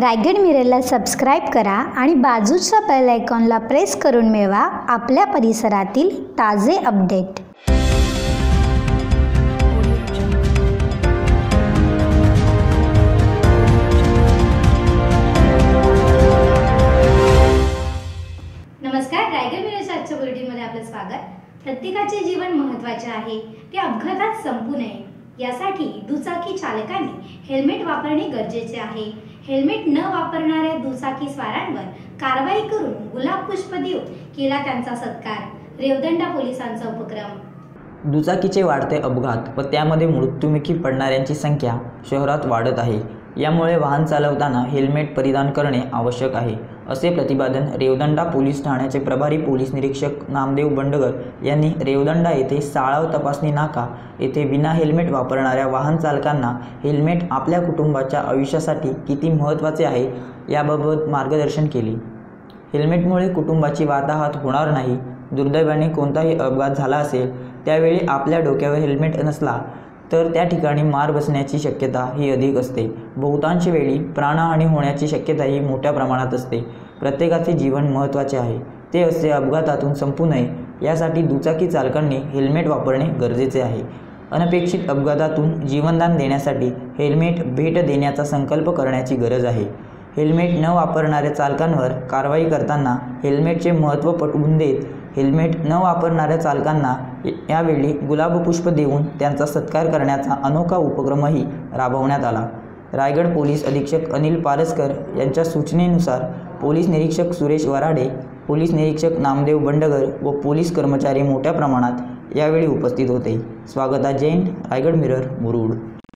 Raigad मिररला subscribe करा आणि बाजूच्या बेल आयकॉनला प्रेस करून मिळवा आपल्या परिसरातील ताजे अपडेट नमस्कार रायगड मिरजच्या आजच्या बुलेटिनमध्ये आपलं स्वागत. प्रत्येकाचे जीवन महत्त्वाचे आहे. ते अपघातात संपू नये. यासाठी दुचाकी चालकांनी हेल्मेट वापरणे गरजेचे आहे. हेल्मेट न वापरणाऱ्या दुचाकी स्वारांवर कारवाई करून गुलाब पुष्प देऊन केला त्यांचा सत्कार. रेवदंडा पोलिसांचा उपक्रम. दुचाकीचे वाढते अपघात व त्यामध्ये मृत्युमुखी पडणाऱ्यांची संख्या शहरात वाढत आहे. यामुळे वाहन चालवताना हेल्मेट परिधान करणे आवश्यक आहे. असे प्रतिपादन रेवदंडा पोलीस ठाण्याचे प्रभारी पोलीस निरीक्षक नामदेव बंडगर यांनी रेवदंडा येथे साळाव तपासणी नाका येथे विना हेल्मेट वापरणाऱ्या वाहन चालकांना हेल्मेट आपल्या कुटुंबाच्या आयुष्यासाठी किती महत्त्वाचे आहे याबाबत मार्गदर्शन केले. हेल्मेटमुळे कुटुंबाची वाताहत होणार नाही दुर्दैवाने कोणताही अपघात झाला असेल त्यावेळी आपल्या डोक्यावर हेल्मेट नसला तर त्या ठिकाणी मार बसण्याची शक्यता ही अधिक असते. बहुतांश वेळी प्राणहानी होण्याची शक्यता ही मोठ्या प्रमाणात असते. प्रत्येकाचे जीवन महत्त्वाचे आहे. ते असे अपघातातून संपू नये. यासाठी दुचाकी चालकांनी हेल्मेट वापरणे गरजेचे आहे. अनपेक्षित अपघातातून जीवनदान देण्यासाठी हेल्मेट भेट देण्याचा संकल्प करण्याची गरज आहे. हेल्मेट न वापरणाऱ्या चालकांवर कारवाई करताना हेल्मेटचे महत्त्व पटवून देत हेल्मेट न वापरणाऱ्या चालकांना यावेळी गुलाबपुष्प देऊन त्यांचा सत्कार करण्याचा अनोखा उपक्रमही राबवण्यात आला. रायगड पोलीस अधीक्षक अनिल पारसकर यांच्या सूचनेनुसार पोलीस निरीक्षक सुरेश वराडे पोलीस निरीक्षक नामदेव बंडगर व पोलीस कर्मचारी मोठ्या प्रमाणात यावेळी उपस्थित होते. स्वागता जैन रायगड मिरर मुरुड.